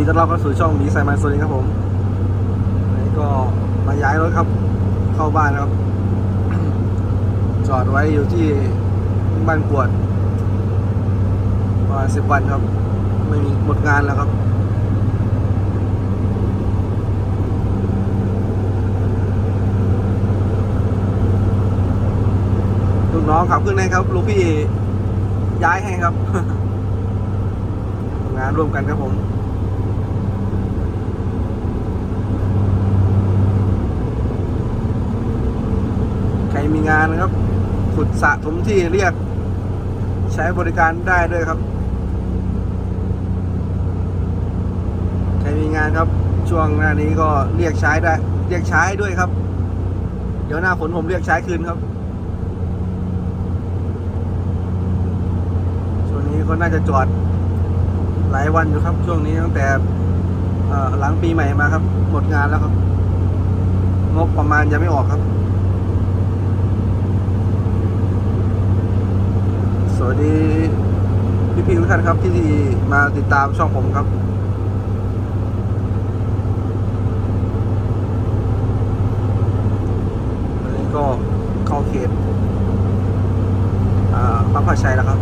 ดีต้อนรับเข้าสู่ช่องหมีไซมันโซลินครับผมนนี้ก็มาย้ายรถครับ เข้าบ้านครับ จอดไว้อยู่ที่บ้านกวดประมาณสิบวันครับ ไม่มีหมดงานแล้วครับลูกน้องขับขึ้นให้ครับลูกพี่ย้ายให้ครับทำงานร่วมกันครับผม รมีงานนะครับ ขุดสะถมที่เรียก ใช้บริการได้ด้วยครับ ใครมีงานครับ ช่วงหน้านี้ก็เรียกใช้ได้ เรียกใช้ด้วยครับ เดี๋ยวหน้าฝนผมเรียกใช้คืนครับช่วงนี้ก็น่าจะจอดหลายวันอยู่ครับ ช่วงนี้ตั้งแต่หลังปีใหม่มาครับ หมดงานแล้วครับ งบประมาณยังไม่ออกครับ ส วัสดีพี่พี่ทุกท่านครับที่มาติดตามช่องผมครับ วันนี้ก็เข้าเขตอ่าพระพาชัยแล้วครับ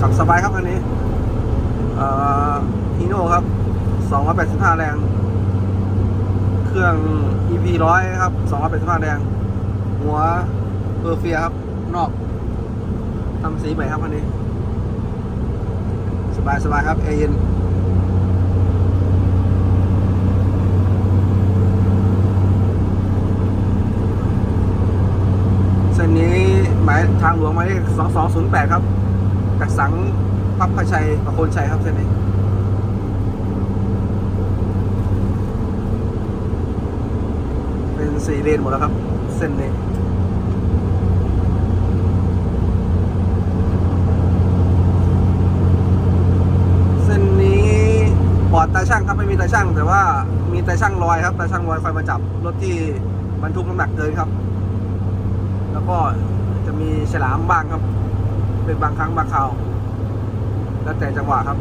ขับสบายครับคันนี้ฮีโน่ครับ 285 แรง เครื่อง EP 100ครับ285แรงหัวเพอร์เฟียครับ นอกทำสีใหม่ครับคันนี้ สบายสบายครับเอเย็นเส้นนี้หมายทางหลวงหมายเลข2208 ครับจากสังพับพชัยประโคนชัยครับเส้นนี้ เป็น สี่เลนหมดแล้วครับ เส้นนี้เส้นนี้ปลอดตาช่างครับไม่มีตาช่าง แต่ว่ามีตาช่างลอยครับตาช่างลอยคอยมาจับรถที่บรรทุกน้ำหนักเกินครับ แล้วก็จะมีฉลามบ้างครับ เป็นบางครั้งบางคราวแล้วแต่จังหวะครับ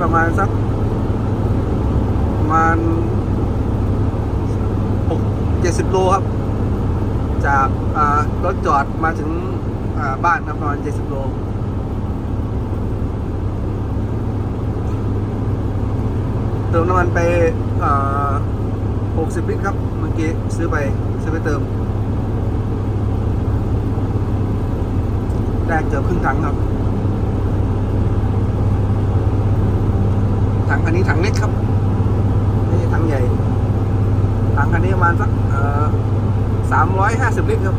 ประมาณสักประมาณหกเจ็ดสิบโลครับ จากรถจอดมาถึงบ้านครับประมาณ70โลเติมน้ำมันไปอ่า60ลิตรครับ เมื่อกี้ซื้อไปซื้อไปเติม ได้เกือบครึ่งถังครับ ถังคันนี้ถังเล็กครับนี่ถังใหญ่ ถังคันนี้ประมาณสักสามร้อยห้าสิบลิตรครับ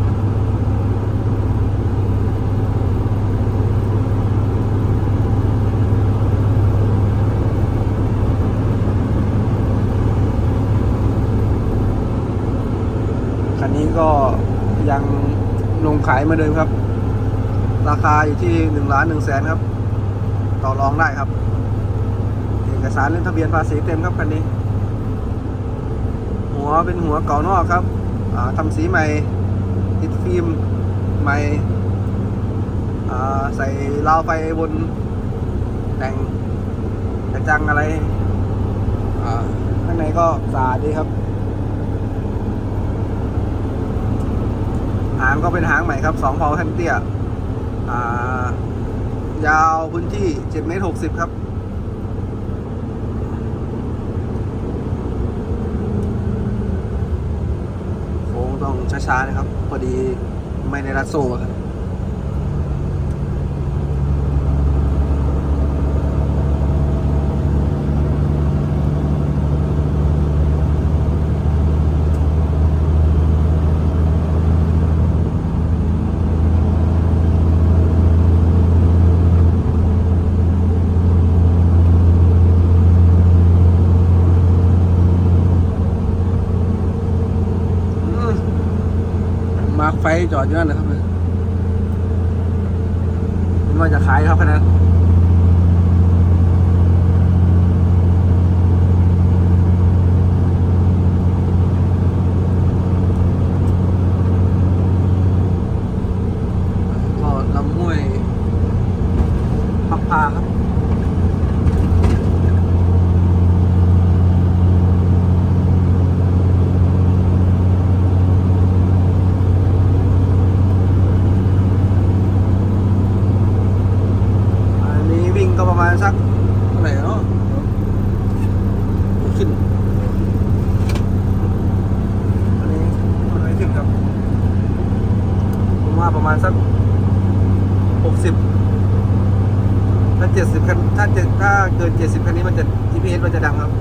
คันนี้ก็ยังลงขายเหมาเดิมครับ ราคาอยู่ที่หนึ่งล้านหนึ่งแสนครับ ต่อรองได้ครับ อกสารเล่นทะเบียนภาษีเต็มครับคันนี้ หัวเป็นหัวเก่านอกครับอ่าทำสีใหม่ติดฟิล์มใหม่ใส่ราวไฟบนแต่งกระจังอะไรข้างในก็สะอาดดีครับ หางก็เป็นหางใหม่ครับสองเพาแท่นเตี้ยายาวพื้นที่7เมตร60ครับ โค้งต้อง ช้าๆนะครับ พอดีไม่ในรัดโซ่ครับ มาไฟจอดอยู่น่ะครับผมว่าจะขายเรับคันาด ก็ประมาณสักเท่าไหร่เนาะขึ้นอันนี้มันไม่ขึ้นครับผมว่าประมาณสักหกสิบถ้าเจ็ดสิบคันถ้าเจ็ดถ้าเกินเจ็ดสิบคันนี้มันจะ GPS มันจะดังครับ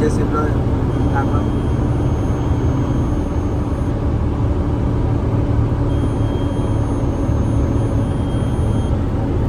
อ่าดัง